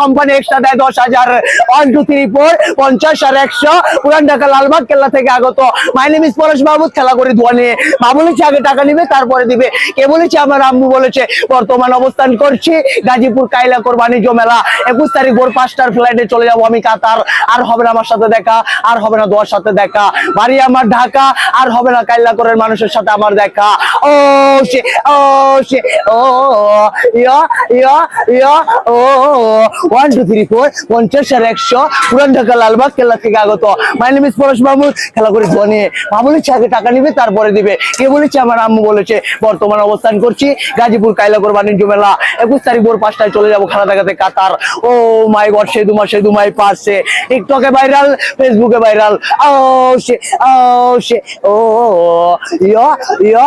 Company extra দশ হাজার। One two three four পঞ্চাশ আর একশো। পুরান ঢাকা, লালবাগ থেকে আগত। পরেশ খেলা মা বলেছে আগে টাকা নিবে, তারপরে দিবে। কে বলেছে? আমার আম্মু বলেছে, বর্তমান অবস্থান করছি, গাজীপুর বাণিজ্য মেলা। একুশ তারিখ ভোর পাঁচটার ফ্লাইটে চলে যাব আমি কাতার। আর হবে না আমার সাথে দেখা, আর হবে না দোয়ার সাথে দেখা। বাড়ি আমার ঢাকা, আর হবে না কাইলাকোরের মানুষের সাথে আমার দেখা। ও, সে ও সে, ও, ইয়া ইয়া ইয়া, ও ওয়ান টু থ্রি ফোর পঞ্চাশ আর একশো পুরান ঢাকা লালবাগ কেল্লা থেকে আগত। মাই নেম ইস পরশ বাবু খেলা করে ধোয়া নিয়ে মা বলেছে আগে টাকা নিবে, তারপরে দিবে। কে বলেছে? আমার আম্মু বলেছে, বর্তমান অবস্থান করছি, গাজীপুর কাইলাকোর বাণিজ্য মেলা। একুশ তারিখ ভোর পাঁচটায় চলে যাব খেলা দেখাতে কাতার। ও মাই গড, সে দুমাস সে দুমাই পারছে। টিকটকে ভাইরাল, ফেসবুকে ভাইরাল। ও সে ও সে, ও ইয়া ইয়া